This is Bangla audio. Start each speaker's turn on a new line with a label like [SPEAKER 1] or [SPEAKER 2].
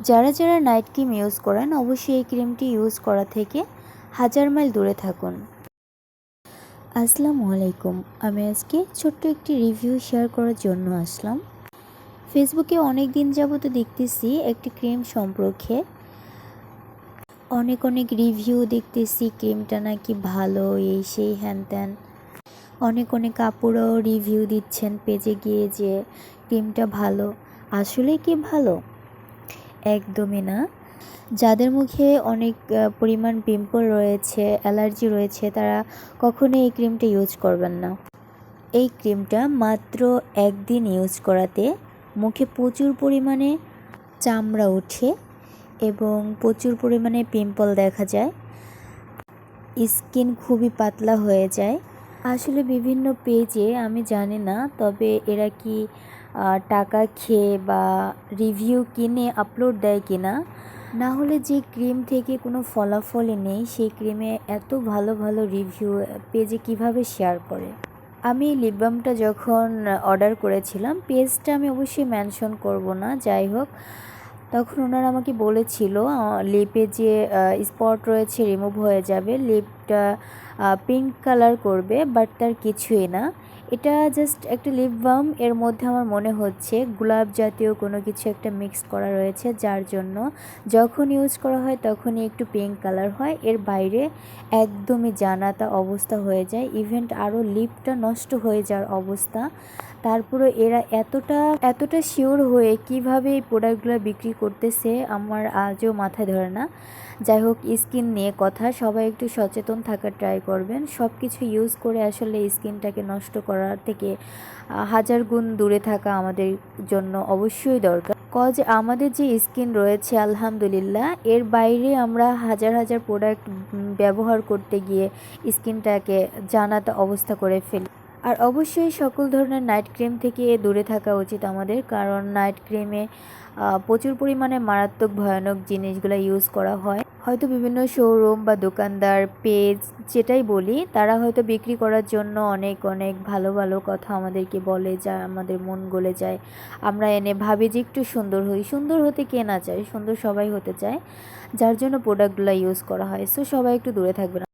[SPEAKER 1] যারা যারা নাইট ক্রিম ইউজ করেন, অবশ্যই এই ক্রিমটি ইউজ করা থেকে হাজার মাইল দূরে থাকুন। আসসালামু আলাইকুম। আমি আজকে ছোট্ট একটি রিভিউ শেয়ার করার জন্য আসলাম। ফেসবুকে অনেক দিন যাবত দেখতেছি একটি ক্রিম সম্পর্কে। অনেক অনেক রিভিউ দেখতেছি ক্রিমটা নাকি ভালো, এই সেই হ্যান ত্যান। অনেক অনেক কাপড়ও রিভিউ দিচ্ছেন পেজে গিয়ে যে ক্রিমটা ভালো। আসলে কি ভালো? একদমই না। যাদের মুখে অনেক পরিমাণ পিম্পল রয়েছে, অ্যালার্জি রয়েছে, তারা কখনোই এই ক্রিমটা ইউজ করবেন না। এই ক্রিমটা মাত্র একদিন ইউজ করাতে মুখে প্রচুর পরিমাণে চামড়া ওঠে এবং প্রচুর পরিমাণে পিম্পল দেখা যায়। স্কিন খুবই পাতলা হয়ে যায়। আসলে বিভিন্ন পেজে আমি জানি না, তবে এরা কি টাকা খেয়ে বা রিভিউ কিনে আপলোড দেয় কিনা, না হলে যে ক্রিম থেকে কোনো ফলাফলই নেই, সেই ক্রিমে এত ভালো ভালো রিভিউ পেজে কীভাবে শেয়ার করে? আমি লিপ বামটা যখন অর্ডার করেছিলাম পেজটা আমি অবশ্যই মেনশন করব না, যাই হোক। তখন ওনারা আমাকে বলেছিল লিপে যে স্পট রয়েছে রিমুভ হয়ে যাবে লিপটা পিঙ্ক কালার করবে বাট তার কিছুই না। এটা জাস্ট একটা লিপ বাম এর মধ্যে আমার মনে হচ্ছে গোলাপ জাতীয় কোনো কিছু একটা মিক্স করা রয়েছে, যার জন্য যখন ইউজ করা হয় তখনই একটু পিঙ্ক কালার হয়, এর বাইরে একদমই জানাতা অবস্থা হয়ে যায় ইভেন্ট আরও লিপটা নষ্ট হয়ে যাওয়ার অবস্থা। তারপরে এরা এতটা এতটা শিওর হয়ে কীভাবে এই প্রোডাক্টগুলো বিক্রি করতেছে আমার আজও মাথায় ধরে না। যাই হোক স্কিন নিয়ে কথা, সবাই একটু সচেতন থাকার ট্রাই করবেন। সব কিছু ইউজ করে আসলে স্কিনটাকে নষ্ট করার থেকে হাজার গুণ দূরে থাকা আমাদের জন্য অবশ্যই দরকার। কজ আমাদের যে স্কিন রয়েছে, আলহামদুলিল্লাহ, এর বাইরে আমরা হাজার হাজার প্রোডাক্ট ব্যবহার করতে গিয়ে স্কিনটাকে জানাতে অবস্থা করে ফেলি। আর অবশ্যই সকল ধরনের নাইট ক্রিম থেকে দূরে থাকা উচিত আমাদের, কারণ নাইট ক্রিমে প্রচুর পরিমাণে মারাত্মক ভয়ানক জিনিসগুলো ইউজ করা হয়। হয়তো বিভিন্ন শোরুম বা দোকানদার পেজ যেটাই বলি, তারা হয়তো বিক্রি করার জন্য অনেক অনেক ভালো ভালো কথা আমাদেরকে বলে, যা আমাদের মন গলে যায়। আমরা এনে ভাবি যে একটু সুন্দর হই, সুন্দর হতে কে না চায়? সুন্দর সবাই হতে চায়, যার জন্য প্রোডাক্টগুলো ইউজ করা হয়। সো সবাই একটু দূরে থাকবেন